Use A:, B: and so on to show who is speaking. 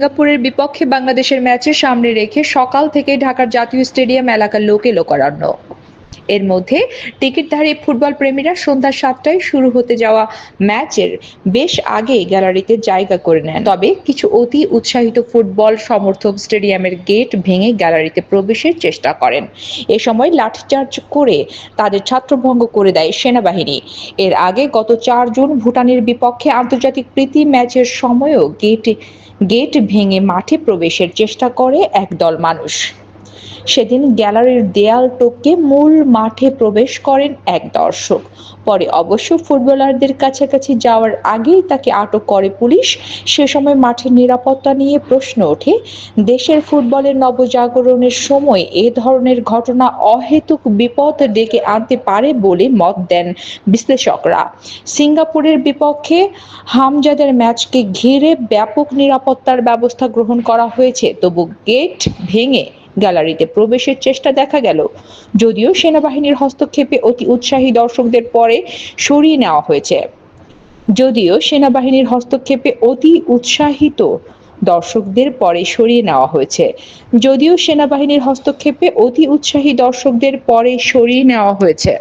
A: সিঙ্গাপুরের বিপক্ষে বাংলাদেশের ম্যাচের সামনে রেখে সকাল থেকে ঢাকার জাতীয় স্টেডিয়াম এলাকার লোক এলো করান্ন। এর মধ্যে টিকিটধারী ফুটবল প্রেমীরা সন্ধ্যা সাতটায় শুরু হতে যাওয়া ম্যাচের বেশ আগে গ্যালারিতে জায়গা করে নেন। তবে কিছু অতি উৎসাহিত ফুটবল সমর্থক স্টেডিয়ামের গেট ভেঙে গ্যালারিতে প্রবেশের চেষ্টা করেন। এ সময় লাঠিচার্জ করে তাদের ছাত্রভঙ্গ করে দেয় সেনাবাহিনী। এর আগে গত চার জুন ভুটানের বিপক্ষে আন্তর্জাতিক প্রীতি ম্যাচের সময়ও গেট গেট ভেঙে মাঠে প্রবেশের চেষ্টা করে একদল মানুষ। সেদিন গ্যালারির দেয়াল টপকে মূল মাঠে প্রবেশ করেন এক দর্শক। পরে অবশ্য ফুটবলারদের কাছাকাছি যাওয়ার আগেই তাকে আটক করে পুলিশ। সে সময় মাঠের নিরাপত্তা নিয়ে প্রশ্ন ওঠে, দেশের ফুটবলের নবজাগরণের সময় এ ধরনের ঘটনা অহেতুক বিপদ ডেকে আনতে পারে বলে মত দেন বিশ্লেষকরা। সিঙ্গাপুরের বিপক্ষে হামজাদের ম্যাচকে ঘিরে ব্যাপক নিরাপত্তার ব্যবস্থা গ্রহণ করা হয়েছে, তবু গেট ভেঙে গ্যালারিতে প্রবেশের চেষ্টা দেখা গেল। যদিও সেনাবাহিনীর হস্তক্ষেপে অতি উৎসাহী দর্শকদের পরে সরিয়ে নেওয়া হয়েছে। যদিও সেনাবাহিনীর হস্তক্ষেপে অতি উৎসাহিত দর্শকদের পরে সরিয়ে নেওয়া হয়েছে। যদিও সেনাবাহিনীর হস্তক্ষেপে অতি উৎসাহী দর্শকদের পরে সরিয়ে নেওয়া হয়েছে।